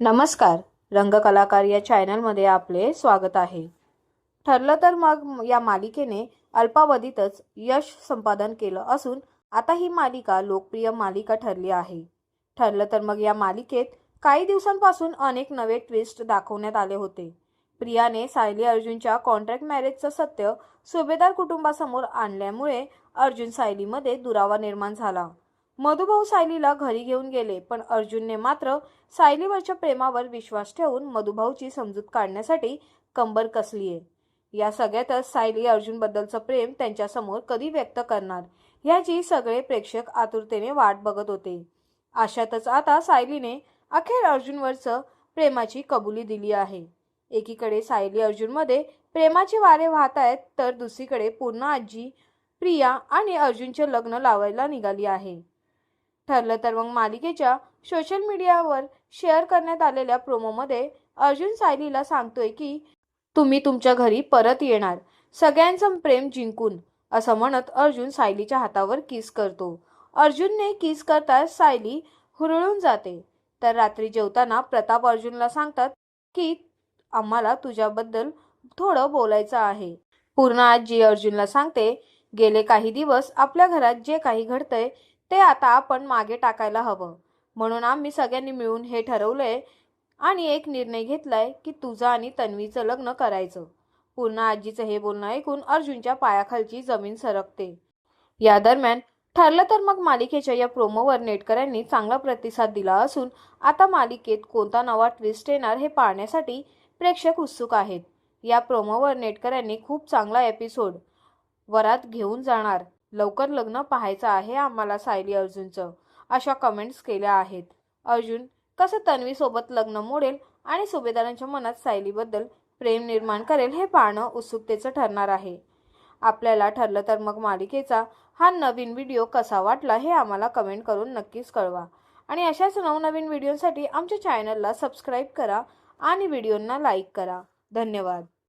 नमस्कार. रंगकलाकार या चॅनलमध्ये आपले स्वागत आहे. ठरलं तर मग या मालिकेने अल्पावधीतच यश संपादन केलं असून आता ही मालिका लोकप्रिय मालिका ठरली आहे. ठरलं तर मग या मालिकेत काही दिवसांपासून अनेक नवे ट्विस्ट दाखवण्यात आले होते. प्रियाने सायली अर्जुनच्या कॉन्ट्रॅक्ट मॅरेजचं सत्य सुभेदार कुटुंबासमोर आणल्यामुळे अर्जुन सायलीमध्ये दुरावा निर्माण झाला. मधुभाऊ सायलीला घरी घेऊन गेले पण अर्जुनने मात्र सायलीवरच्या प्रेमावर विश्वास ठेवून मधुभाऊची समजूत काढण्यासाठी कंबर कसलीये या सगळ्यातच सायली अर्जुनबद्दलचं प्रेम त्यांच्यासमोर कधी व्यक्त करणार ह्याची सगळे प्रेक्षक आतुरतेने वाट बघत होते. अशातच आता सायलीने अखेर अर्जुनवरचं प्रेमाची कबुली दिली आहे. एकीकडे सायली अर्जुनमध्ये प्रेमाचे वारे वाहत आहेत तर दुसरीकडे पूर्ण आजी प्रिया आणि अर्जुनचे लग्न लावायला निघाली आहे. ठरलं तर मग मालिकेच्या सोशल मीडियावर शेअर करण्यात आलेल्या प्रोमोमध्ये अर्जुन सायलीला सांगतोय की तुम्ही तुमच्या घरी परत येणार. सगळ्यांचं प्रेम जिंकून असं म्हणत अर्जुन सायलीच्या हातावर किस करतो. अर्जुनने किस करताच सायली हुरळून जाते. तर रात्री जेवताना प्रताप अर्जुनला सांगतात की आम्हाला तुझ्याबद्दल थोडं बोलायचं आहे. पूर्ण आजी अर्जुनला सांगते गेले काही दिवस आपल्या घरात जे काही घडतंय ते आता आपण मागे टाकायला हवं. म्हणून आम्ही सगळ्यांनी मिळून हे ठरवलंय आणि एक निर्णय घेतलाय की तुझं आणि तन्वीचं लग्न करायचं. पुन्हा आजीचं हे बोलणं ऐकून अर्जुनच्या पायाखालची जमीन सरकते. या दरम्यान ठरलं तर मग मालिकेच्या या प्रोमोवर नेटकऱ्यांनी चांगला प्रतिसाद दिला असून आता मालिकेत कोणता नवा ट्विस्ट येणार हे पाहण्यासाठी प्रेक्षक उत्सुक आहेत. या प्रोमोवर नेटकऱ्यांनी खूप चांगला एपिसोड वरात घेऊन जाणार. लवकर लग्न पाहायचं आहे आम्हाला सायली अर्जुनचं अशा कमेंट्स केल्या आहेत. अर्जुन कसं तन्वीसोबत लग्न मोडेल आणि सुभेदारांच्या मनात सायलीबद्दल प्रेम निर्माण करेल हे पाहणं उत्सुकतेचं ठरणार आहे. आपल्याला ठरलं तर मग मालिकेचा हा नवीन व्हिडिओ कसा वाटला हे आम्हाला कमेंट करून नक्कीच कळवा. आणि अशाच नवनवीन व्हिडिओसाठी आमच्या चॅनलला सबस्क्राईब करा आणि व्हिडिओंना लाईक करा. धन्यवाद.